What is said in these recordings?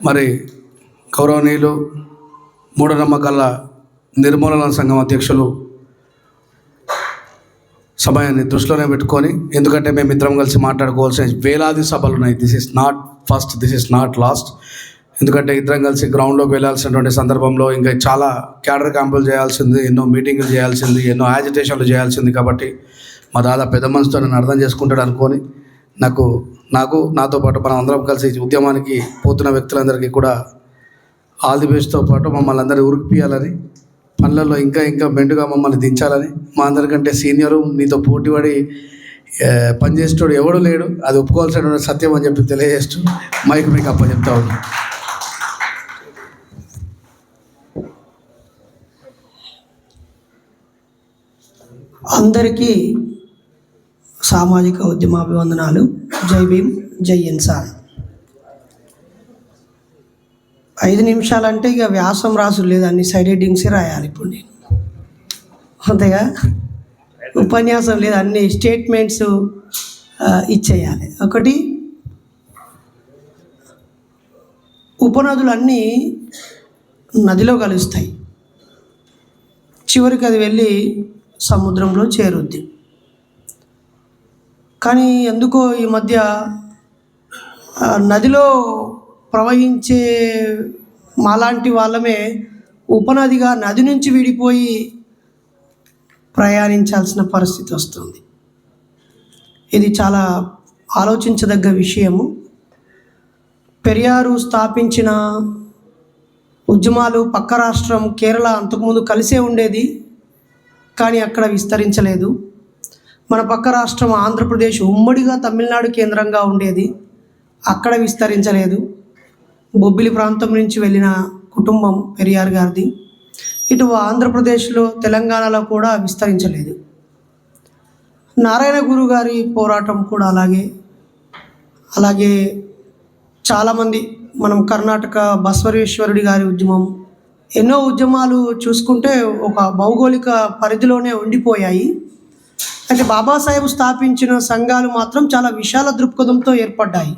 మరి గౌరవనీయులు మూఢనమ్మకాల నిర్మూలన సంఘం అధ్యక్షులు సమయాన్ని దృష్టిలోనే పెట్టుకొని ఎందుకంటే మేము ఇద్దరం కలిసి మాట్లాడుకోవాల్సిన వేలాది సభలు ఉన్నాయి. This is not first this is not last ఎందుకంటే ఇద్దరం కలిసి గ్రౌండ్లోకి వెళ్ళాల్సినటువంటి సందర్భంలో ఇంకా చాలా క్యాడర్ క్యాంపులు చేయాల్సింది ఎన్నో మీటింగులు చేయాల్సింది ఎన్నో యాజిటేషన్లు చేయాల్సింది కాబట్టి మా దాదా పెద్ద మనసుతో నన్ను అర్థం చేసుకుంటాడు అనుకొని నాకు నాకు నాతో పాటు మనం అందరం కలిసి ఉద్యమానికి పోతున్న వ్యక్తులందరికీ కూడా ఆల్ ది బెస్ట్తో పాటు మమ్మల్ని అందరినీ ఉరికిపియాలని పనులలో ఇంకా ఇంకా మెండుగా మమ్మల్ని దించాలని మా అందరికంటే సీనియరు నీతో పోటీపడి పనిచేసేటోడు ఎవడు లేడు అది ఒప్పుకోవాల్సిన సత్యం అని చెప్పి తెలియజేస్తూ మైక్ మీకు అప్ప చెప్తా ఉన్నా అందరికీ సామాజిక ఉద్యమాభివందనాలు. జై భీమ్ జై ఇన్సాన్. ఐదు నిమిషాలంటే ఇక వ్యాసం రాసు లేదు. అన్ని సైడ్ హెడ్డింగ్సే రాయాలి ఇప్పుడు నేను. అంతేగా? ఉపన్యాసం లేదు. అన్ని స్టేట్మెంట్స్ ఇచ్చేయాలి. ఒకటి ఉపనదులు అన్నీ నదిలో కలుస్తాయి. చివరికి అది వెళ్ళి సముద్రంలో చేరుద్ది. కానీ ఎందుకో ఈ మధ్య నదిలో ప్రవహించే మాలాంటి వాళ్ళమే ఉపనదిగా నది నుంచి విడిపోయి ప్రయాణించాల్సిన పరిస్థితి వస్తుంది. ఇది చాలా ఆలోచించదగ్గ విషయము. పెరియారు స్థాపించిన ఉద్యమాలు పక్క రాష్ట్రం కేరళ అంతకుముందు కలిసే ఉండేది కానీ అక్కడ విస్తరించలేదు. మన పక్క రాష్ట్రం ఆంధ్రప్రదేశ్ ఉమ్మడిగా తమిళనాడు కేంద్రంగా ఉండేది. అక్కడ విస్తరించలేదు. బొబ్బిలి ప్రాంతం నుంచి వెళ్ళిన కుటుంబం పెరియార్ గారిది. ఇటు ఆంధ్రప్రదేశ్లో తెలంగాణలో కూడా విస్తరించలేదు. నారాయణ గురు గారి పోరాటం కూడా అలాగే. అలాగే చాలామంది మనం కర్ణాటక బస్వరేశ్వరుడి గారి ఉద్యమం ఎన్నో ఉద్యమాలు చూసుకుంటే ఒక భౌగోళిక పరిధిలోనే ఉండిపోయాయి. అయితే బాబాసాహెబ్ స్థాపించిన సంఘాలు మాత్రం చాలా విశాల దృక్పథంతో ఏర్పడ్డాయి.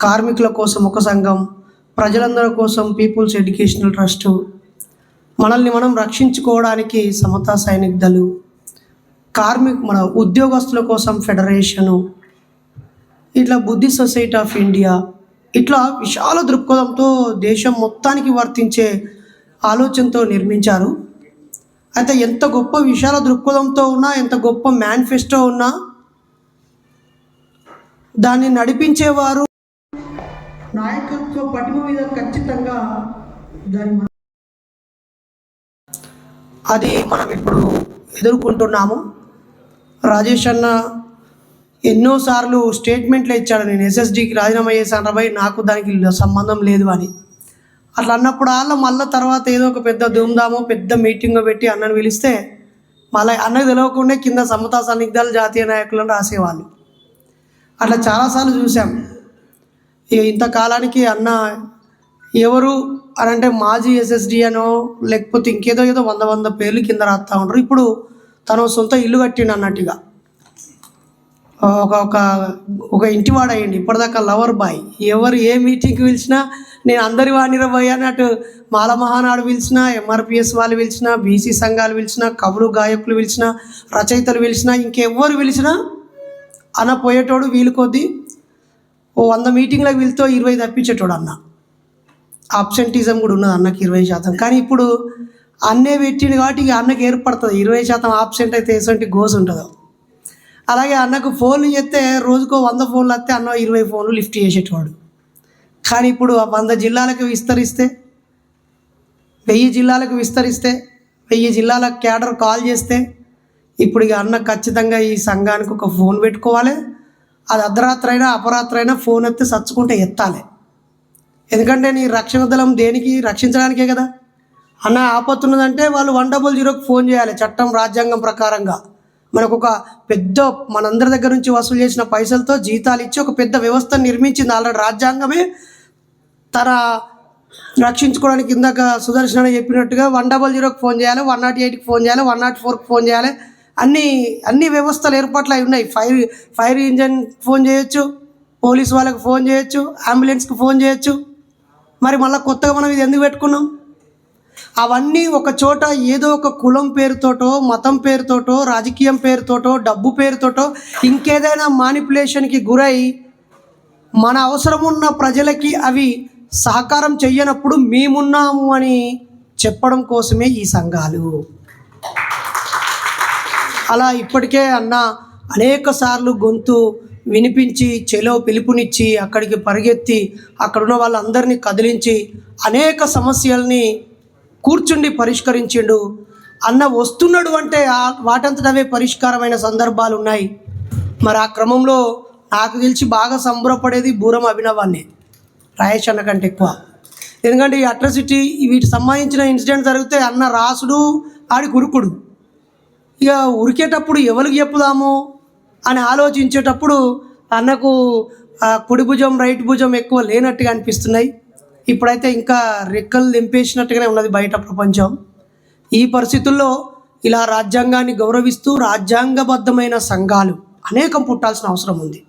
కార్మికుల కోసం ఒక సంఘం ప్రజలందరి కోసం పీపుల్స్ ఎడ్యుకేషనల్ ట్రస్టు మనల్ని మనం రక్షించుకోవడానికి సమతా సైనిక దళు కార్మిక మన ఉద్యోగస్తుల కోసం ఫెడరేషను ఇట్లా బుద్ధి సొసైటీ ఆఫ్ ఇండియా ఇట్లా విశాల దృక్పథంతో దేశం మొత్తానికి వర్తించే ఆలోచనతో నిర్మించారు. అయితే ఎంత గొప్ప విశాల దృక్పథంతో ఉన్నా ఎంత గొప్ప మేనిఫెస్టో ఉన్నా దాన్ని నడిపించేవారు నాయకత్వ పటిమ మీద ఖచ్చితంగా దాని అది మనం ఇప్పుడు ఎదుర్కొంటున్నాము. రాజేష్ అన్న ఎన్నోసార్లు స్టేట్మెంట్లు ఇచ్చాడు. నేను ఎస్ఎస్డికి రాజీనామా చేశాను రాబాయ్ నాకు దానికి సంబంధం లేదు అని. అట్లా అన్నప్పుడు వాళ్ళ మళ్ళీ తర్వాత ఏదో ఒక పెద్ద ధూమ్ధామో పెద్ద మీటింగ్ పెట్టి అన్నను పిలిస్తే మళ్ళీ అన్నకు తెలియకుండా కింద సమతా సన్నిగ్ధాలు జాతీయ నాయకులను రాసేవాళ్ళు. అట్లా చాలాసార్లు చూసాం ఇక ఇంతకాలానికి అన్న ఎవరు అని అంటే మాజీ ఎస్ఎస్డి అనో లేకపోతే ఇంకేదో ఏదో వంద వంద పేర్లు కింద రాస్తా ఉంటారు ఇప్పుడు తను సొంత ఇల్లు కట్టిండు అన్నట్టుగా. ఒక ఒక ఒక ఇంటివాడు అయ్యండి. ఇప్పటిదాకా లవర్ బాయ్. ఎవరు ఏ మీటింగ్కి పిలిచినా నేను అందరి వాడిని పోయి అన్నట్టు మాల మహానాడు పిలిచినా ఎంఆర్పిఎస్ వాళ్ళు పిలిచినా బీసీ సంఘాలు పిలిచినా కవులు గాయకులు పిలిచినా రచయితలు పిలిచినా ఇంకెవ్వరు పిలిచినా అన్న పోయేటోడు వీలు కొద్దీ ఓ వంద మీటింగ్లకు వెళ్తే ఇరవై తప్పించేటోడు అన్న. అబ్సెంటిజం కూడా ఉన్నది అన్నకి ఇరవై శాతం. కానీ ఇప్పుడు అన్నే పెట్టిండు కాబట్టి ఇక అన్నకి ఏర్పడుతుంది. ఇరవై శాతం ఆబ్సెంట్ అయితే ఎటువంటి గోస్ ఉంటుందో అలాగే అన్నకు ఫోన్లు చేస్తే రోజుకో వంద ఫోన్లు వస్తే అన్న ఇరవై ఫోన్లు లిఫ్ట్ చేసేటవాడు కానీ ఇప్పుడు ఆ వంద జిల్లాలకు విస్తరిస్తే వెయ్యి జిల్లాలకు విస్తరిస్తే వెయ్యి జిల్లాల క్యాడర్ కాల్ చేస్తే ఇప్పుడు ఇక అన్న ఖచ్చితంగా ఈ సంఘానికి ఒక ఫోన్ పెట్టుకోవాలి. అది అర్ధరాత్రైనా అయినా అయినా ఫోన్ ఎత్తి సచ్చుకుంటే ఎత్తాలి. ఎందుకంటే నీ రక్షణ దళం దేనికి? రక్షించడానికే కదా. అన్న ఆపత్తున్నదంటే వాళ్ళు వన్ డబుల్ జీరోకి ఫోన్ చేయాలి చట్టం రాజ్యాంగం ప్రకారంగా. మనకు ఒక పెద్ద మనందరి దగ్గర నుంచి వసూలు చేసిన పైసలతో జీతాలు ఇచ్చి ఒక పెద్ద వ్యవస్థను నిర్మించింది ఆల్రెడీ రాజ్యాంగమే. తన రక్షించుకోవడానికి ఇందాక సుదర్శన చెప్పినట్టుగా వన్ డబల్ జీరోకి ఫోన్ చేయాలి వన్ నాట్ ఎయిట్కి ఫోన్ చేయాలి వన్ నాట్ ఫోర్కి ఫోన్ చేయాలి. అన్ని అన్ని వ్యవస్థలు ఏర్పాట్లు అయి ఉన్నాయి. ఫైర్ ఫైర్ ఇంజన్ ఫోన్ చేయొచ్చు పోలీస్ వాళ్ళకి ఫోన్ చేయొచ్చు అంబులెన్స్కి ఫోన్ చేయొచ్చు. మరి మళ్ళీ కొత్తగా మనం ఇది ఎందుకు పెట్టుకున్నాం? అవన్నీ ఒక చోట ఏదో ఒక కులం పేరుతోటో మతం పేరుతోటో రాజకీయం పేరుతోటో డబ్బు పేరుతోటో ఇంకేదైనా మానిపులేషన్కి గురై మన అవసరం ఉన్న ప్రజలకి అవి సహకారం చెయ్యనప్పుడు మేమున్నాము అని చెప్పడం కోసమే ఈ సంఘాలు. అలా ఇప్పటికే అన్న అనేక సార్లు గొంతు వినిపించి చెలో పిలుపునిచ్చి అక్కడికి పరిగెత్తి అక్కడున్న వాళ్ళందరినీ కదిలించి అనేక సమస్యల్ని కూర్చుండి పరిష్కరించిండు. అన్న వస్తున్నాడు అంటే వాటంతటవే పరిష్కారమైన సందర్భాలు ఉన్నాయి మరి ఆ క్రమంలో నాకు తెలిసి బాగా సంబరపడేది బూరం అభినవాన్ని. రాయేష్ అన్న కంటే ఎక్కువ. ఎందుకంటే ఈ అట్రసిటీ వీటికి సంబంధించిన ఇన్సిడెంట్ జరిగితే అన్న రాసుడు ఆడి కురుకుడు ఇక ఉరికేటప్పుడు ఎవరికి చెప్పుదాము అని ఆలోచించేటప్పుడు అన్నకు కుడి భుజం రైట్ భుజం ఎక్కువ లేనట్టుగా అనిపిస్తున్నాయి. ఇప్పుడైతే ఇంకా రెక్కలు దింపేసినట్టుగానే ఉన్నది బయట ప్రపంచం. ఈ పరిస్థితుల్లో ఇలా రాజ్యాంగాన్ని గౌరవిస్తూ రాజ్యాంగబద్ధమైన సంఘాలు అనేకం పుట్టాల్సిన అవసరం ఉంది.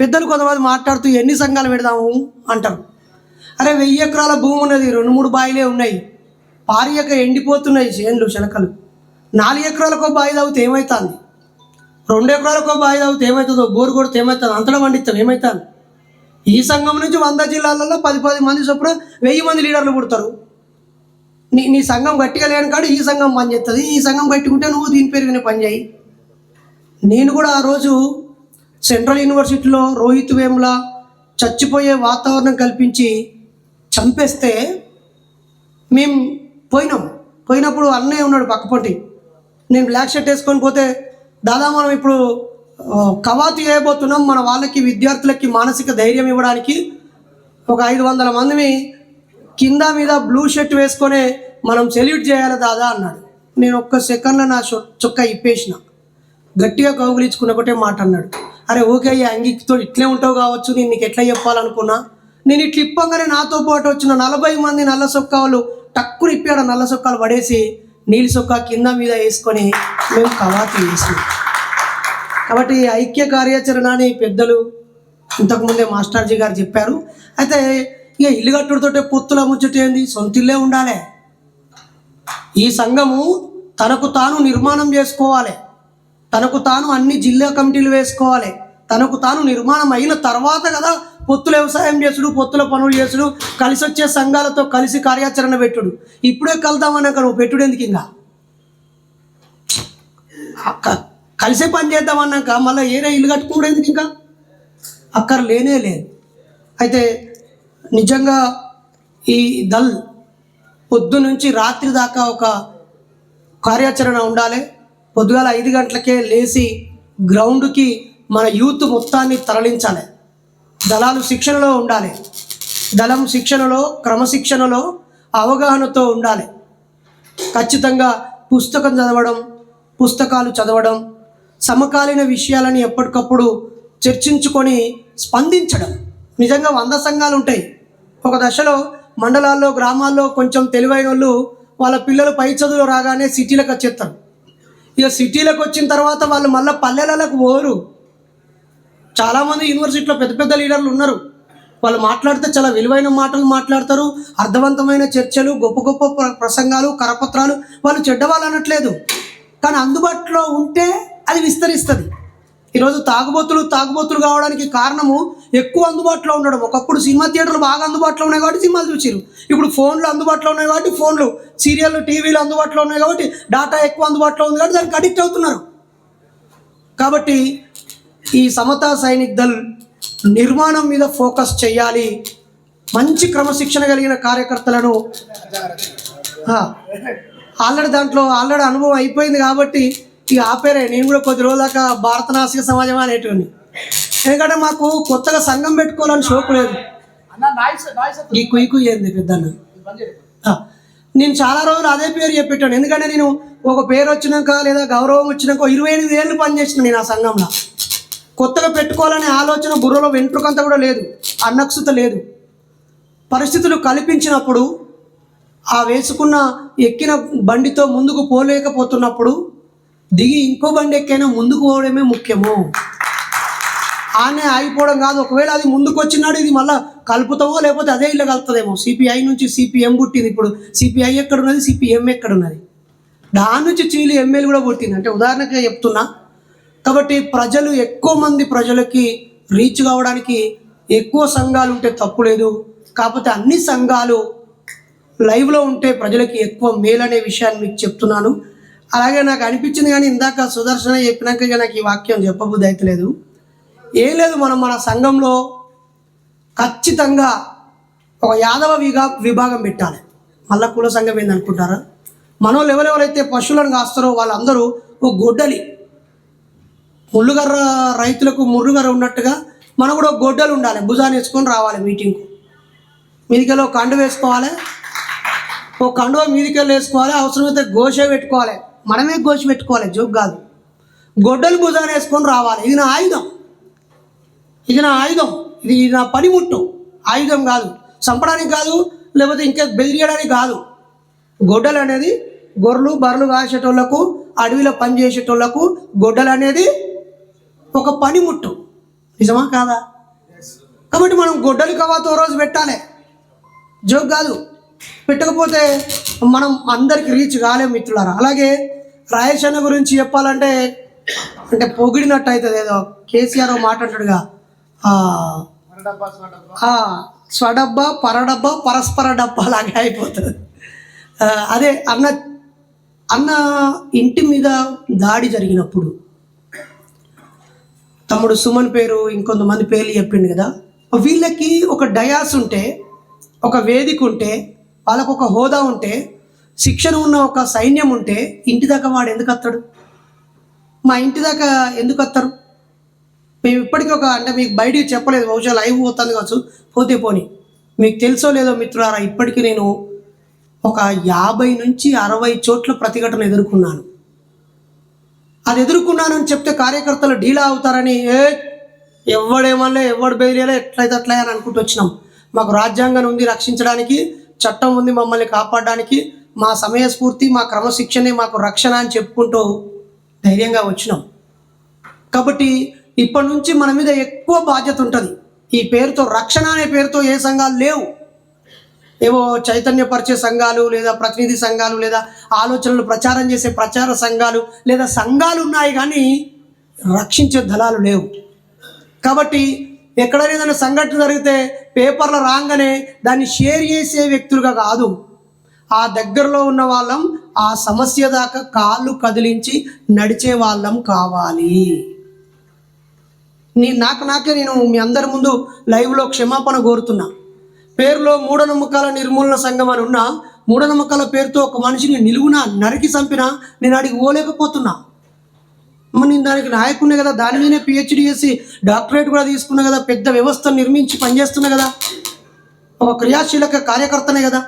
పెద్దలు కొంతమంది మాట్లాడుతూ ఎన్ని సంఘాలు పెడదాము అంటారు. అరే వెయ్యి ఎకరాల భూమి ఉన్నది రెండు మూడు బాయిలే ఉన్నాయి. పారియక ఎండిపోతున్నాయి చేన్లు శనకలు. నాలుగు ఎకరాలకో బావి తాగితే ఏమవుతుంది రెండు ఎకరాలకో బావి తాగితే ఏమవుతుందో బోరు కొడితే ఏమవుతుంది అంతటా పండిస్తాం ఏమవుతుంది ఈ సంఘం నుంచి వంద జిల్లాలలో పది పది మంది చొప్పున వెయ్యి మంది లీడర్లు పుడతారు. నీ నీ సంఘం గట్టిగా లేని కాడు ఈ సంఘం పని చేస్తుంది ఈ సంఘం గట్టుకుంటే నువ్వు దీని పేరు వినే పని చేయి. నేను కూడా ఆ రోజు సెంట్రల్ యూనివర్సిటీలో రోహిత్ వేముల చచ్చిపోయే వాతావరణం కల్పించి చంపేస్తే మేము పోయినాం. పోయినప్పుడు అన్నయ్య ఉన్నాడు పక్కపొంటి. నేను బ్లాక్ షర్ట్ వేసుకొని పోతే దాదాపు మనం ఇప్పుడు కవాతు చేయబోతున్నాం మన వాళ్ళకి విద్యార్థులకి మానసిక ధైర్యం ఇవ్వడానికి. ఒక ఐదు వందల మందిని కింద మీద బ్లూ షర్ట్ వేసుకొని మనం సెల్యూట్ చేయాలి దాదా అన్నాడు. నేను ఒక్క సెకండ్లో నా చొక్క ఇప్పేసిన. గట్టిగా కౌగులించుకున్న ఒకటే మాట అన్నాడు. అరే ఓకే అయ్యా అంగితో ఇట్లే ఉంటావు కావచ్చు నేను నీకు ఎట్లా చెప్పాలనుకున్నా? నేను ఇట్లా ఇప్పంగానే నాతో పాటు వచ్చిన నలభై మంది నల్ల సొక్కాలు టక్కుని ఇప్పాడు నల్ల సొక్కాలు పడేసి నీళ్ళు సొక్క కింద మీద వేసుకొని మేము కవాతు వేసి కాబట్టి ఐక్య కార్యాచరణ అని పెద్దలు ఇంతకుముందే మాస్టర్జీ గారు చెప్పారు. అయితే ఇక ఇల్లు కట్టుడుతోటే పొత్తుల ముచ్చటేంది సొంత ఇల్లే ఉండాలి. ఈ సంఘము తనకు తాను నిర్మాణం చేసుకోవాలి. తనకు తాను అన్ని జిల్లా కమిటీలు వేసుకోవాలి. తనకు తాను నిర్మాణం అయిన తర్వాత కదా పొత్తుల వ్యవసాయం చేసుడు పొత్తుల పనులు చేసుడు కలిసి వచ్చే సంఘాలతో కలిసి కార్యాచరణ పెట్టుడు. ఇప్పుడే కలుద్దామన్నాక నువ్వు పెట్టుడు ఎందుకు ఇంకా అక్క- కలిసే పని చేద్దామన్నాక మళ్ళీ ఏరే ఇల్లు కట్టుకోవడం ఎందుకు ఇంకా? అక్కర లేనే లేదు. అయితే నిజంగా ఈ దల్ పొద్దు నుంచి రాత్రి దాకా ఒక కార్యాచరణ ఉండాలి. పొద్దుగాల ఐదు గంటలకే లేచి గ్రౌండ్కి మన యూత్ మొత్తాన్ని తరలించాలి. దళాలు శిక్షణలో ఉండాలి. దళం శిక్షణలో క్రమశిక్షణలో అవగాహనతో ఉండాలి. ఖచ్చితంగా పుస్తకం చదవడం పుస్తకాలు చదవడం సమకాలీన విషయాలని ఎప్పటికప్పుడు చర్చించుకొని స్పందించడం. నిజంగా వంద సంఘాలు ఉంటాయి. ఒక దశలో మండలాల్లో గ్రామాల్లో కొంచెం తెలివైన వాళ్ళు వాళ్ళ పిల్లలు పై చదువులు రాగానే సిటీలకు వచ్చేస్తారు. ఇక సిటీలకు వచ్చిన తర్వాత వాళ్ళు మళ్ళీ పల్లెలకు పోరు. చాలామంది యూనివర్సిటీలో పెద్ద పెద్ద లీడర్లు ఉన్నారు. వాళ్ళు మాట్లాడితే చాలా విలువైన మాటలు మాట్లాడతారు. అర్థవంతమైన చర్చలు గొప్ప గొప్ప ప్ర- ప్రసంగాలు కరపత్రాలు వాళ్ళు చెడ్డవాళ్ళు అనట్లేదు. కానీ అందుబాటులో ఉంటే అది విస్తరిస్తుంది. ఈరోజు తాగుబోతులు తాగుబోతులు కావడానికి కారణము ఎక్కువ అందుబాటులో ఉండడం. ఒకప్పుడు సినిమా థియేటర్లు బాగా అందుబాటులో ఉన్నాయి కాబట్టి సినిమాలు చూసారు ఇప్పుడు ఫోన్లు అందుబాటులో ఉన్నాయి కాబట్టి ఫోన్లు సీరియల్ టీవీలు అందుబాటులో ఉన్నాయి కాబట్టి డాటా ఎక్కువ అందుబాటులో ఉంది కాబట్టి దానికి అడిక్ట్ అవుతున్నారు. కాబట్టి ఈ సమతా సైనిక్ దళ్ నిర్మాణం మీద ఫోకస్ చేయాలి. మంచి క్రమశిక్షణ కలిగిన కార్యకర్తలను ఆల్రెడీ దాంట్లో ఆల్రెడీ అనుభవం అయిపోయింది కాబట్టి ఇక ఆపేరే. నేను కూడా కొద్ది రోజుల దాకా భారత నాసిక సమాజం అనేటువంటి ఎందుకంటే మాకు కొత్తగా సంఘం పెట్టుకోవాలని షోకు లేదు. ఈ కుయ్యి కుయ్యి ఏంది పెద్దన్న? ఆ, నేను చాలా రోజులు అదే పేరు చెప్పేటాను ఎందుకంటే నేను ఒక పేరు వచ్చినాక లేదా గౌరవం వచ్చినాక ఇరవై ఎనిమిది ఏళ్ళు పనిచేసిన నేను ఆ సంఘంలో. కొత్తగా పెట్టుకోవాలనే ఆలోచన బుర్రలో వెంట్రుకంత కూడా లేదు. అన్నక్షత లేదు. పరిస్థితులు కల్పించినప్పుడు ఆ వేసుకున్న ఎక్కిన బండితో ముందుకు పోలేకపోతున్నప్పుడు దిగి ఇంకో బండి ఎక్కైనా ముందుకు పోవడమే ముఖ్యము. ఆనే ఆగిపోవడం కాదు. ఒకవేళ అది ముందుకు వచ్చినాడు ఇది మళ్ళా కలుపుతామో లేకపోతే అదే ఇల్లు కలుపుతుందేమో. సిపిఐ నుంచి సిపిఎం పుట్టింది ఇప్పుడు. సిపిఐ ఎక్కడ ఉన్నది సిపిఎం ఎక్కడ ఉన్నది దాని నుంచి చీలి ఎమ్మెల్యే కూడా పుట్టింది. అంటే ఉదాహరణగా చెప్తున్నా. కాబట్టి ప్రజలు ఎక్కువ మంది ప్రజలకి రీచ్ కావడానికి ఎక్కువ సంఘాలు ఉంటే తప్పు లేదు. కాకపోతే అన్ని సంఘాలు లైవ్లో ఉంటే ప్రజలకి ఎక్కువ మేలు అనే విషయాన్ని మీకు చెప్తున్నాను. అలాగే నాకు అనిపించింది కానీ ఇందాక సుదర్శన చెప్పినాక ఇక నాకు ఈ వాక్యం చెప్పబుద్ధి అయితలేదు. ఏం లేదు మనం మన సంఘంలో ఖచ్చితంగా ఒక యాదవ విగా విభాగం పెట్టాలి. మళ్ళా కుల సంఘం ఏందనుకుంటారా మనోళ్ళు ఎవరెవరైతే పశువులను కాస్తారో వాళ్ళందరూ ఒక గొడ్డలి. ముళ్ళుగర్ర రైతులకు ముర్రుగర్ర ఉన్నట్టుగా మనం కూడా గొడ్డలు ఉండాలి. భుజాన్ని వేసుకొని రావాలి మీటింగ్కు మీదికెళ్ళి ఒక కండు వేసుకోవాలి. ఒక కండువ మీదికెళ్ళి వేసుకోవాలి. అవసరమైతే గోష పెట్టుకోవాలి. మనమే గోచి పెట్టుకోవాలి జోక్ కాదు. గొడ్డలు భుజాన్ని వేసుకొని రావాలి. ఇది నా ఆయుధం. ఇది నా ఆయుధం. ఇది నా పనిముట్టు. ఆయుధం కాదు. చంపడానికి కాదు లేకపోతే ఇంకా బెదిరియడానికి కాదు. గొడ్డలు అనేది గొర్రెలు బర్రెలు కాసేటోళ్ళకు అడవిలో పనిచేసేటోళ్ళకు గొడ్డలు అనేది ఒక పనిముట్టు. నిజమా కాదా? కాబట్టి మనం గొడ్డలి కవాతో రోజు పెట్టాలి. జోక్ కాదు. పెట్టకపోతే మనం అందరికి రీచ్ కాలేం మిత్రులారా. అలాగే రాయచన్న గురించి చెప్పాలంటే అంటే పొగిడినట్టు అవుతుంది. ఏదో కేసీఆర్ ఓ మాట అంటాడుగా. స్వడబ్బా పరడబ్బా పరస్పర డబ్బా లాగా అయిపోతుంది. అదే అన్న అన్న ఇంటి మీద దాడి జరిగినప్పుడు తమ్ముడు సుమన్ పేరు ఇంకొంతమంది పేర్లు చెప్పిండు కదా. వీళ్ళకి ఒక డయాస్ ఉంటే ఒక వేదిక ఉంటే వాళ్ళకు ఒక హోదా ఉంటే శిక్షణ ఉన్న ఒక సైన్యం ఉంటే ఇంటి దాకా వాడు ఎందుకు వస్తాడు మా ఇంటి దాకా ఎందుకు వస్తారు మేము ఇప్పటికీ ఒక అంటే మీకు బయటికి చెప్పలేదు బహుశా లైవ్ పోతుంది కావచ్చు. పోతే పోని. మీకు తెలుసో లేదో మిత్రులారా ఇప్పటికీ నేను ఒక యాభై నుంచి అరవై చోట్ల ప్రతిఘటన ఎదుర్కొన్నాను. అది ఎదుర్కొన్నాను అని చెప్తే కార్యకర్తలు డీలా అవుతారని ఏ ఎవడేమన్నా ఎవడు బెదిరియలే ఎట్లయితే అట్లా అని అనుకుంటూ వచ్చినాం. మాకు రాజ్యాంగం ఉంది రక్షించడానికి చట్టం ఉంది మమ్మల్ని కాపాడడానికి మా సమయస్ఫూర్తి మా క్రమశిక్షణే మాకు రక్షణ అని చెప్పుకుంటూ ధైర్యంగా వచ్చినాం. కాబట్టి ఇప్పటి నుంచి మన మీద ఎక్కువ బాధ్యత ఉంటుంది. ఈ పేరుతో రక్షణ అనే పేరుతో ఏ సంఘాలు లేవు. ఏవో చైతన్యపరిచే సంఘాలు లేదా ప్రతినిధి సంఘాలు లేదా ఆలోచనలు ప్రచారం చేసే ప్రచార సంఘాలు లేదా సంఘాలు ఉన్నాయి కానీ రక్షించే దళాలు లేవు. కాబట్టి ఎక్కడైనా ఏదైనా సంఘటన జరిగితే పేపర్లో రాగానే దాన్ని షేర్ చేసే వ్యక్తులుగా కాదు. ఆ దగ్గరలో ఉన్న వాళ్ళం ఆ సమస్య దాకా కాళ్ళు కదిలించి నడిచే వాళ్ళం కావాలి. నీ నాకు నాకే నేను మీ అందరి ముందు లైవ్లో క్షమాపణ కోరుతున్నా. పేరులో మూఢనమ్మకాల నిర్మూలన సంఘం అని ఉన్న మూఢనమ్మకాల పేరుతో ఒక మనిషిని నిలువున నరికి చంపినా నేను అడిగి పోలేకపోతున్నా. నేను దానికి నాయకుడినే కదా దాని మీదనే పిహెచ్డి చేసి డాక్టరేట్ కూడా తీసుకున్నా కదా పెద్ద వ్యవస్థ నిర్మించి పనిచేస్తున్నా కదా. ఒక క్రియాశీలక కార్యకర్తనే కదా.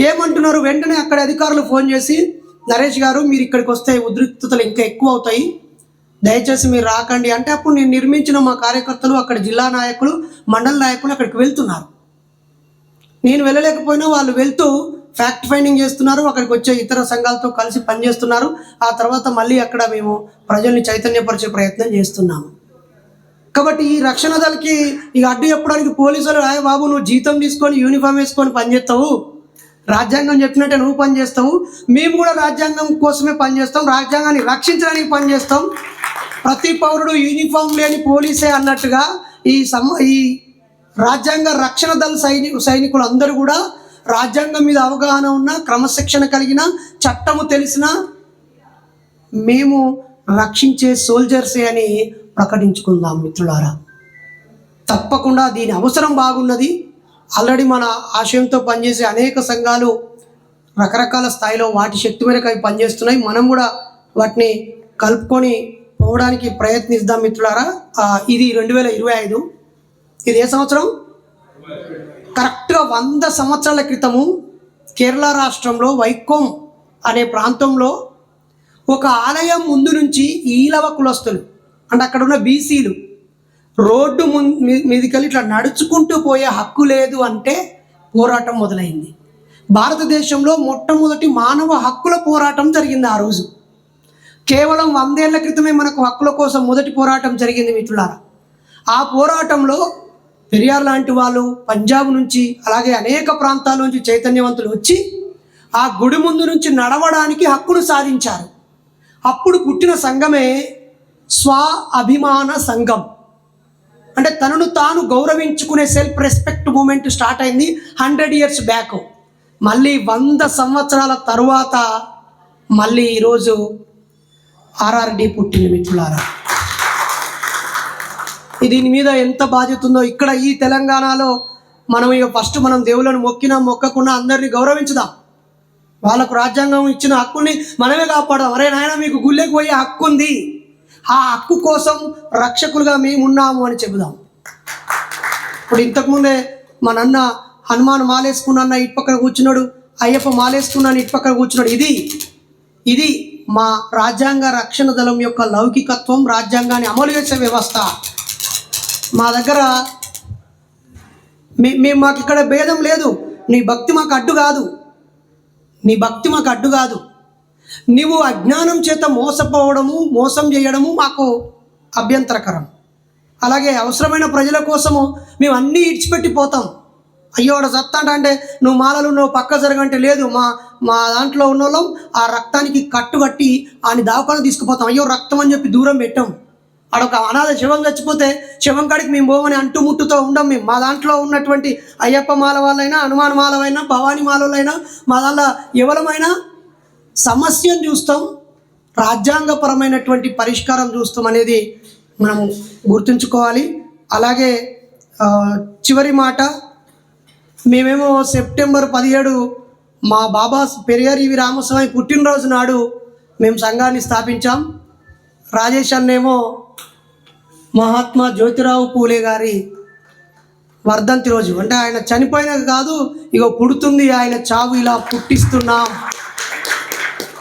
ఏమంటున్నారు? వెంటనే అక్కడ అధికారులు ఫోన్ చేసి నరేష్ గారు మీరు ఇక్కడికి వస్తే ఉద్రిక్తతలు ఇంకా ఎక్కువ అవుతాయి. దయచేసి మీరు రాకండి. అంటే అప్పుడు నేను నిర్మించిన మా కార్యకర్తలు అక్కడ జిల్లా నాయకులు మండల నాయకులు అక్కడికి వెళ్తున్నారు. నేను వెళ్ళలేకపోయినా వాళ్ళు వెళ్తూ ఫ్యాక్ట్ ఫైండింగ్ చేస్తున్నారు. అక్కడికి వచ్చే ఇతర సంఘాలతో కలిసి పనిచేస్తున్నారు. ఆ తర్వాత మళ్ళీ అక్కడ మేము ప్రజల్ని చైతన్యపరిచే ప్రయత్నం చేస్తున్నాము. కాబట్టి ఈ రక్షణ దళకి ఇక అడ్డు చెప్పడానికి పోలీసులు రాయ బాబు నువ్వు జీతం తీసుకొని యూనిఫామ్ వేసుకొని పనిచేస్తావు రాజ్యాంగం చెప్పినట్టే నువ్వు పనిచేస్తావు మేము కూడా రాజ్యాంగం కోసమే పనిచేస్తాం రాజ్యాంగాన్ని రక్షించడానికి పనిచేస్తాం ప్రతి పౌరుడు యూనిఫామ్ లేని పోలీసే అన్నట్టుగా ఈ సమ ఈ రాజ్యాంగ రక్షణ దళ సైని సైనికులు అందరూ కూడా రాజ్యాంగం మీద అవగాహన ఉన్న క్రమశిక్షణ కలిగిన చట్టము తెలిసిన మేము రక్షించే సోల్జర్సే అని ప్రకటించుకుందాం మిత్రులారా. తప్పకుండా దీని అవసరం బాగున్నది. ఆల్రెడీ మన ఆశయంతో పనిచేసే అనేక సంఘాలు రకరకాల స్థాయిలో వాటి శక్తి మేరకు అవి పనిచేస్తున్నాయి. మనం కూడా వాటిని కలుపుకొని పోవడానికి ప్రయత్నిద్దాం మిత్రులారా. ఇది రెండు వేల ఇరవై ఐదు. ఇది ఏ సంవత్సరం? కరెక్ట్గా వంద సంవత్సరాల క్రితము కేరళ రాష్ట్రంలో వైకోం అనే ప్రాంతంలో ఒక ఆలయం ముందు నుంచి ఈలవ కులస్తులు అంటే అక్కడ ఉన్న బీసీలు రోడ్డు ముం- మీ- మీదికెళ్ళి ఇట్లా నడుచుకుంటూ పోయే హక్కు లేదు అంటే పోరాటం మొదలైంది. భారతదేశంలో మొట్టమొదటి మానవ హక్కుల పోరాటం జరిగింది ఆ రోజు. కేవలం వందేళ్ళ క్రితమే మనకు హక్కుల కోసం మొదటి పోరాటం జరిగింది మిత్రులారా. ఆ పోరాటంలో పెరియార్ లాంటి వాళ్ళు పంజాబ్ నుంచి అలాగే అనేక ప్రాంతాల నుంచి చైతన్యవంతులు వచ్చి ఆ గుడి ముందు నుంచి నడవడానికి హక్కును సాధించారు. అప్పుడు పుట్టిన సంఘమే స్వ అభిమాన సంఘం. అంటే తనను తాను గౌరవించుకునే సెల్ఫ్ రెస్పెక్ట్ మూమెంట్ స్టార్ట్ అయింది హండ్రెడ్ ఇయర్స్ బ్యాక్ మళ్ళీ వంద సంవత్సరాల తరువాత మళ్ళీ ఈరోజు ఆర్ఆర్డి పుట్టింది మిత్రులారా. దీని మీద ఎంత బాధ్యత ఉందో ఇక్కడ ఈ తెలంగాణలో మనం ఇక ఫస్ట్ మనం దేవులను మొక్కినా మొక్కకున్నా అందరినీ గౌరవించుదాం. వాళ్ళకు రాజ్యాంగం ఇచ్చిన హక్కుని మనమే కాపాడదాం. అరే నాయన మీకు గుళ్ళకి పోయే హక్కు ఉంది. ఆ హక్కు కోసం రక్షకులుగా మేము ఉన్నాము అని చెబుదాం. ఇప్పుడు ఇంతకుముందే మా నాన్న హనుమాన్ మాలేసుకున్న ఇటు పక్కన కూర్చున్నాడు అయ్యప్ప మాలేసుకున్నాను ఇటు పక్కన కూర్చున్నాడు. ఇది ఇది మా రాజ్యాంగ రక్షణ దళం యొక్క లౌకికత్వం రాజ్యాంగాన్ని అమలు చేసే వ్యవస్థ. మా దగ్గర మీ మేము మాకు ఇక్కడ భేదం లేదు. నీ భక్తి మాకు అడ్డు కాదు. నీ భక్తి మాకు అడ్డు కాదు. నీవు అజ్ఞానం చేత మోసపోవడము మోసం చేయడము మాకు అభ్యంతరకరం. అలాగే అవసరమైన ప్రజల కోసము మేము అన్నీ ఇడిచిపెట్టి పోతాం అయ్యో వాడు సత్తాంట అంటే నువ్వు మాలలు నువ్వు పక్క జరగంటే లేదు. మా మా దాంట్లో ఉన్న వాళ్ళం ఆ రక్తానికి కట్టు కట్టి ఆయన దావకాలను తీసుకుపోతాం. అయ్యో రక్తం అని చెప్పి దూరం పెట్టాం. ఆడొక అనాథ శవం చచ్చిపోతే శవం కాడికి మేము పోమని అంటుముట్టుతో ఉండం మేము. మా దాంట్లో ఉన్నటువంటి అయ్యప్ప మాల వాళ్ళైనా హనుమాన్ మాలవైనా భవానీ మాలలైనా మా దాంట్లో ఎవరమైనా సమస్యను చూస్తాం రాజ్యాంగపరమైనటువంటి పరిష్కారం చూస్తాం అనేది మనం గుర్తుంచుకోవాలి. అలాగే చివరి మాట మేమేమో సెప్టెంబర్ పదిహేడు మా బాబా పెరియారివి రామస్వామి పుట్టినరోజు నాడు మేము సంఘాన్ని స్థాపించాం. రాజేష్ అన్నేమో మహాత్మా జ్యోతిరావు పూలే గారి వర్ధంతి రోజు. అంటే ఆయన చనిపోయినది కాదు ఇక పుడుతుంది ఆయన చావు ఇలా పుట్టిస్తున్నాం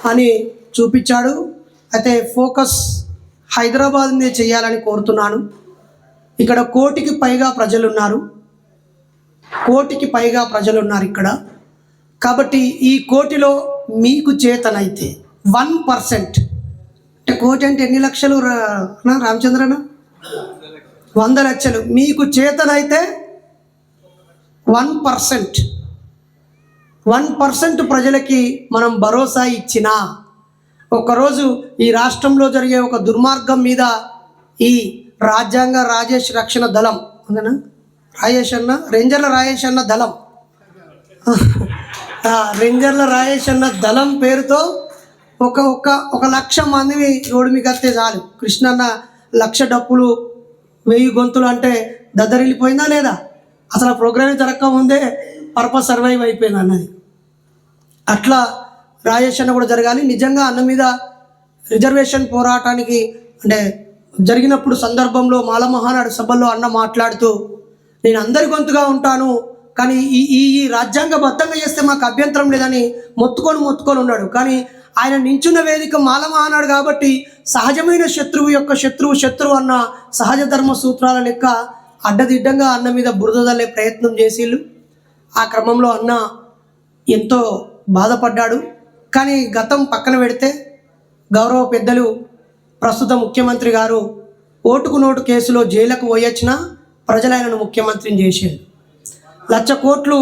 అని చూపించాడు. అయితే ఫోకస్ హైదరాబాద్ మీద చేయాలని కోరుతున్నాను. ఇక్కడ కోటికి పైగా ప్రజలు ఉన్నారు కోటికి పైగా ప్రజలు ఉన్నారు ఇక్కడ. కాబట్టి ఈ కోటిలో మీకు చేతనైతే వన్ పర్సెంట్. అంటే కోటి అంటే ఎన్ని లక్షలు రా- నా వంద లక్షలు. మీకు చేతనైతే వన్ పర్సెంట్. వన్ పర్సెంట్ ప్రజలకి మనం భరోసా ఇచ్చినా ఒకరోజు ఈ రాష్ట్రంలో జరిగే ఒక దుర్మార్గం మీద ఈ రాజ్యాంగ రాజేష్ రక్షణ దళం ఉందనా? రాజేష్ అన్న? రేంజర్ల రాజేష్ అన్న దళం. రేంజర్ల రాజేష్ అన్న దళం పేరుతో ఒక ఒక ఒక లక్ష మందిని రోడ్డు మీకు వస్తే చాలు. కృష్ణన్న లక్ష డప్పులు వెయ్యి గొంతులు అంటే దద్దరిల్లిపోయిందా లేదా? అసలు ఆ ప్రోగ్రామ్ జరగక ముందే పర్పస్ సర్వైవ్ అయిపోయింది అన్నది. అట్లా రాజేష్ కూడా జరగాలి. నిజంగా అన్న మీద రిజర్వేషన్ పోరాటానికి అంటే జరిగినప్పుడు సందర్భంలో మాలమహానాడు సభల్లో అన్న మాట్లాడుతూ నేను అందరి గొంతుగా ఉంటాను కానీ ఈ ఈ ఈ రాజ్యాంగబద్ధంగా చేస్తే మాకు అభ్యంతరం లేదని మొత్తుకొని మొత్తుకొని ఉన్నాడు. కానీ ఆయన నించున్న వేదిక మాలమా అన్నాడు కాబట్టి సహజమైన శత్రువు యొక్క శత్రువు శత్రువు అన్న సహజ ధర్మ సూత్రాల లెక్క అడ్డదిడ్డంగా అన్న మీద బురద ప్రయత్నం చేసిళ్ళు. ఆ క్రమంలో అన్న ఎంతో బాధపడ్డాడు. కానీ గతం పక్కన పెడితే గౌరవ పెద్దలు ప్రస్తుత ముఖ్యమంత్రి గారు ఓటుకు నోటు కేసులో జైలకు పోయొచ్చిన ప్రజలైనను ముఖ్యమంత్రిని చేశారు లక్ష కోట్లు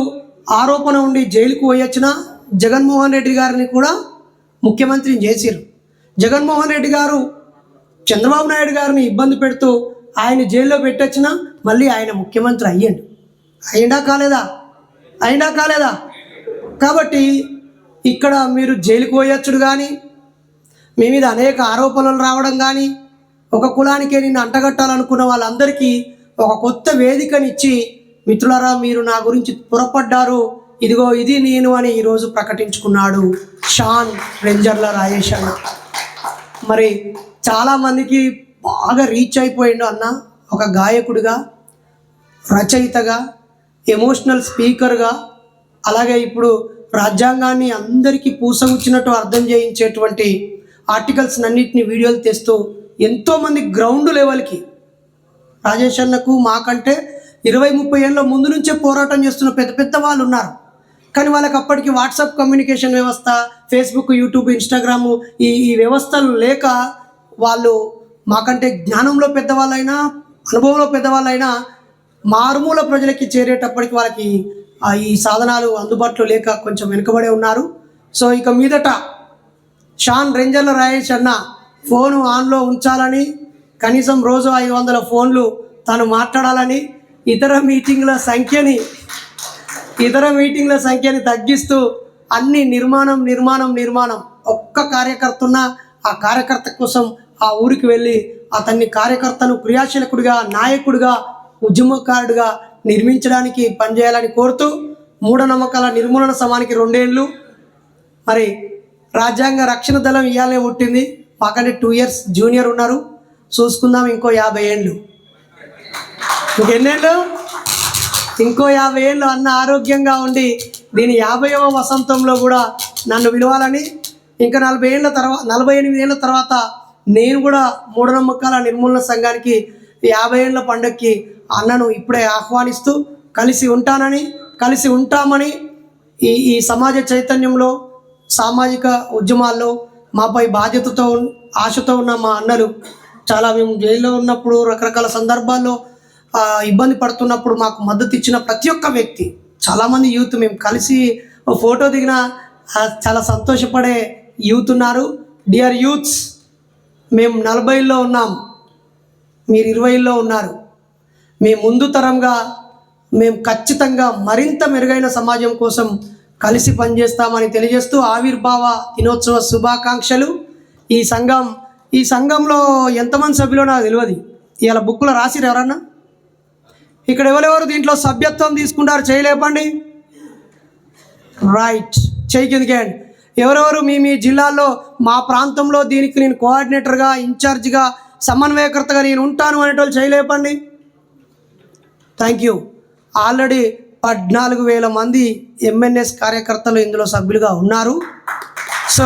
ఆరోపణ ఉండి జైలుకు పోయొచ్చిన జగన్మోహన్ రెడ్డి గారిని కూడా ముఖ్యమంత్రిని చేసిరు జగన్మోహన్ రెడ్డి గారు చంద్రబాబు నాయుడు గారిని ఇబ్బంది పెడుతూ ఆయన జైల్లో పెట్టొచ్చినా మళ్ళీ ఆయన ముఖ్యమంత్రి అయ్యండు. అయిందా కాలేదా? అయిందా కాలేదా? కాబట్టి ఇక్కడ మీరు జైలుకు పోయొచ్చుడు కానీ మీ మీద అనేక ఆరోపణలు రావడం కానీ ఒక కులానికే నిన్ను అంటగట్టాలనుకున్న వాళ్ళందరికీ ఒక కొత్త వేదికనిచ్చి మిత్రులరా మీరు నా గురించి పొరపడ్డారు. ఇదిగో ఇది నేను అని ఈరోజు ప్రకటించుకున్నాడు షాన్ రెంజర్ల రాజేష్ అన్న. మరి చాలామందికి బాగా రీచ్ అయిపోయిండు అన్న. ఒక గాయకుడిగా రచయితగా ఎమోషనల్ స్పీకర్గా అలాగే ఇప్పుడు రాజ్యాంగాన్ని అందరికీ పూసగుచ్చినట్టు అర్థం చేయించేటువంటి ఆర్టికల్స్ అన్నింటినీ వీడియోలు తెస్తూ ఎంతోమంది గ్రౌండ్ లెవెల్కి రాజేష్ అన్నకు మాకంటే ఇరవై ముప్పై ఏళ్ళ ముందు నుంచే పోరాటం చేస్తున్న పెద్ద పెద్ద వాళ్ళు ఉన్నారు. కానీ వాళ్ళకి అప్పటికి వాట్సాప్ కమ్యూనికేషన్ వ్యవస్థ ఫేస్బుక్ యూట్యూబ్ ఇన్స్టాగ్రాము ఈ ఈ వ్యవస్థలు లేక వాళ్ళు మాకంటే జ్ఞానంలో పెద్దవాళ్ళైనా అనుభవంలో పెద్దవాళ్ళైనా మారుమూల ప్రజలకి చేరేటప్పటికి వాళ్ళకి ఈ సాధనాలు అందుబాటులో లేక కొంచెం వెనుకబడే ఉన్నారు. సో ఇక మీదట షాన్ రేంజర్లు రాయేష్ అన్న ఫోను ఆన్లో ఉంచాలని కనీసం రోజు ఐదు వందల ఫోన్లు తాను మాట్లాడాలని ఇతర మీటింగ్ల సంఖ్యని ఇతర మీటింగ్ల సంఖ్యని తగ్గిస్తూ అన్ని నిర్మాణం నిర్మాణం నిర్మాణం ఒక్క కార్యకర్త ఉన్న ఆ కార్యకర్త కోసం ఆ ఊరికి వెళ్ళి అతన్ని కార్యకర్తను క్రియాశీలకుడిగా నాయకుడిగా ఉద్యమకారుడిగా నిర్మించడానికి పనిచేయాలని కోరుతూ మూఢనమ్మకాల నిర్మూలన సమానికి రెండేళ్ళు మరి రాజ్యాంగ రక్షణ దళం ఇవ్వాలే పుట్టింది మాకంటే టూ ఇయర్స్ జూనియర్ ఉన్నారు. చూసుకుందాం ఇంకో యాభై ఏళ్ళు. ఇంకెన్నేళ్ళు? ఇంకో యాభై ఏళ్ళు అన్న ఆరోగ్యంగా ఉండి దీని యాభైవ వసంతంలో కూడా నన్ను విలువాలని ఇంకా నలభై ఏళ్ళ తర్వాత నలభై ఎనిమిది ఏళ్ళ తర్వాత నేను కూడా మూఢనమ్మకాల నిర్మూలన సంఘానికి యాభై ఏళ్ళ పండక్కి అన్నను ఇప్పుడే ఆహ్వానిస్తూ కలిసి ఉంటానని కలిసి ఉంటామని ఈ ఈ సమాజ చైతన్యంలో సామాజిక ఉద్యమాల్లో మాపై బాధ్యతతో ఉన్- ఆశతో ఉన్న మా అన్నలు చాలా మేము జైల్లో ఉన్నప్పుడు రకరకాల సందర్భాల్లో ఇబ్బంది పడుతున్నప్పుడు మాకు మద్దతు ఇచ్చిన ప్రతి ఒక్క వ్యక్తి చాలామంది యూత్ మేము కలిసి ఫోటో దిగిన చాలా సంతోషపడే యూత్ ఉన్నారు. డియర్ యూత్స్ మేము నలభైలో ఉన్నాం. మీరు ఇరవైలో ఉన్నారు. మేము ముందు తరంగా మేము ఖచ్చితంగా మరింత మెరుగైన సమాజం కోసం కలిసి పనిచేస్తామని తెలియజేస్తూ ఆవిర్భావ దినోత్సవ శుభాకాంక్షలు. ఈ సంఘం ఈ సంఘంలో ఎంతమంది సభ్యులో నాకు తెలియదు. ఇవాళ బుక్లో రాసిరు ఎవరన్నా? ఇక్కడ ఎవరెవరు దీంట్లో సభ్యత్వం తీసుకుంటారు చేయలేపండి? రైట్ చేయి కిందకేయండి ఎవరెవరు మీ మీ జిల్లాల్లో మా ప్రాంతంలో దీనికి నేను కోఆర్డినేటర్గా ఇన్ఛార్జ్గా సమన్వయకర్తగా నేను ఉంటాను అనేటోళ్ళు చేయలేపండి? థ్యాంక్ యూ ఆల్రెడీ పద్నాలుగు వేల మంది ఎంఎన్ఎస్ కార్యకర్తలు ఇందులో సభ్యులుగా ఉన్నారు. సో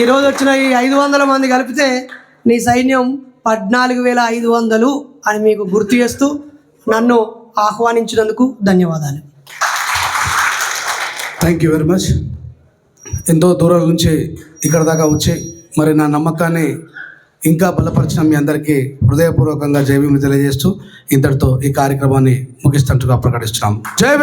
ఈరోజు వచ్చిన ఈ ఐదు వందల మంది కలిపితే నీ సైన్యం పద్నాలుగు వేల ఐదు వందలు అని మీకు గుర్తు చేస్తూ నన్ను ఆహ్వానించినందుకు ధన్యవాదాలు. థ్యాంక్ యూ వెరీ మచ్ ఎంతో దూరం నుంచి ఇక్కడ దాకా వచ్చి మరి నా నమ్మకాన్ని ఇంకా బలపరిచిన మీ అందరికీ హృదయపూర్వకంగా జై తెలియజేస్తూ ఇంతటితో ఈ కార్యక్రమాన్ని ముగిస్తున్నట్టుగా ప్రకటిస్తున్నాం. జై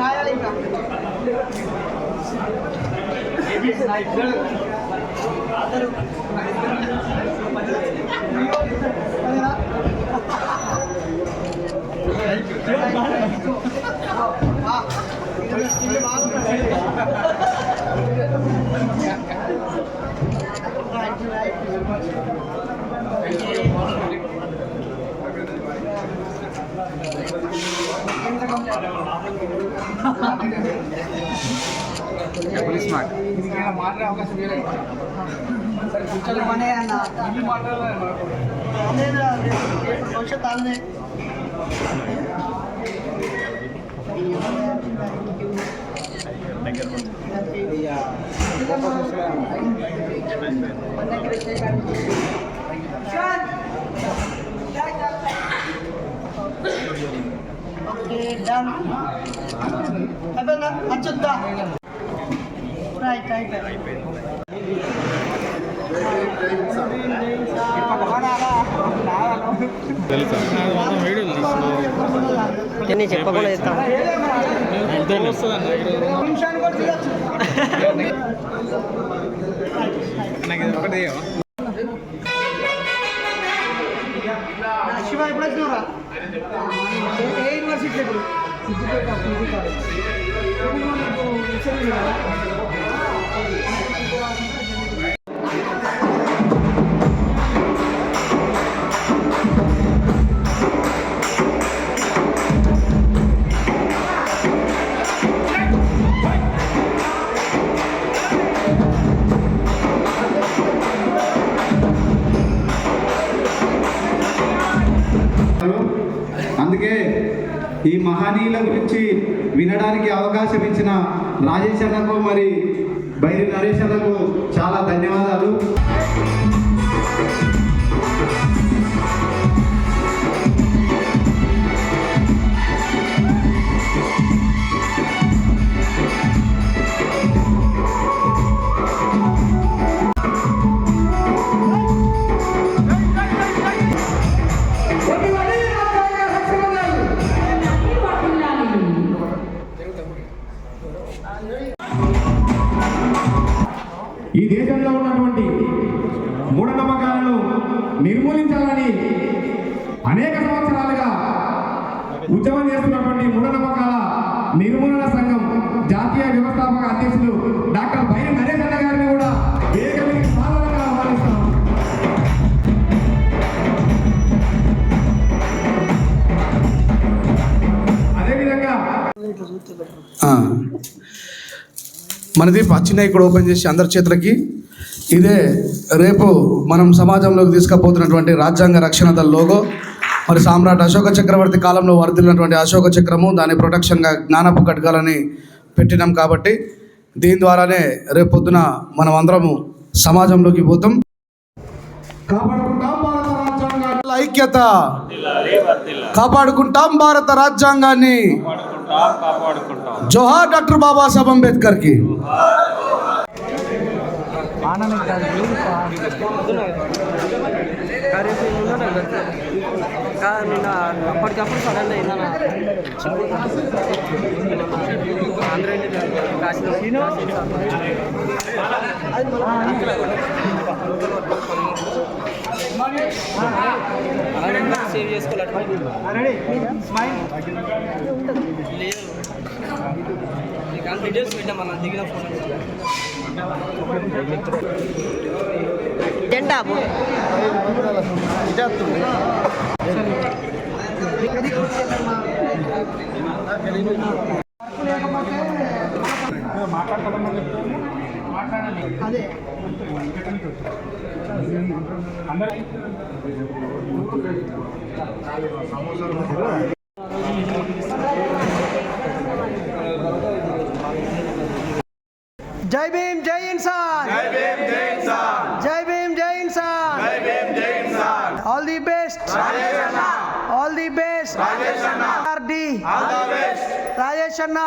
రాయాలి ఇంకా అదేనా? ఆ, ఇది ఇది బాగుంది. Right, right. భవిష్యత్ వాళ్ళదే ఓకే డన్ అయిపోయిందా అచ్చుద్దా రైట్ రైట్ నేను చెప్పకుండా చెప్తాను శివ వినడానికి అవకాశం ఇచ్చిన రాజేష్ అన్నకు మరి బైరి నరేష్ అన్నకు చాలా ధన్యవాదాలు. మనది పచ్చిన ఇక్కడ ఓపెన్ చేసి అందరి చేతులకి. ఇదే రేపు మనం సమాజంలోకి తీసుకుపోతున్నటువంటి రాజ్యాంగ రక్షణ దళ లోగో మరి సామ్రాట్ అశోక చక్రవర్తి కాలంలో వర్ధిల్లినటువంటి అశోక చక్రము దాని ప్రొటెక్షన్గా జ్ఞానపు ఖడ్గాలని పెట్టినాం కాబట్టి దీని ద్వారానే రేపు పొద్దున మనం అందరము సమాజంలోకి పోతాం. ఐక్యత. కాపాడుకుంటాం భారత రాజ్యాంగాన్ని. जोहार डॉक्टर बाबा साहब अंबेडकर की। हाँ, సేవ్ చేసుకోవాలి లేదు నీకు డీటెయిల్స్ పెట్టాం మన దిగిన ఫోన్ జెండా అదే జై భీమ్ జై ఇన్సాన్ జై భీమ్ జై ఇన్సాన్ జై భీమ్ జై ఇన్సాన్ జై భీమ్ జై ఇన్సాన్ ఆల్ ది బెస్ట్ రాజేష్ అన్న ఆల్ ది బెస్ట్ రాజేష్ అన్న R D all the best Rajesh అన్న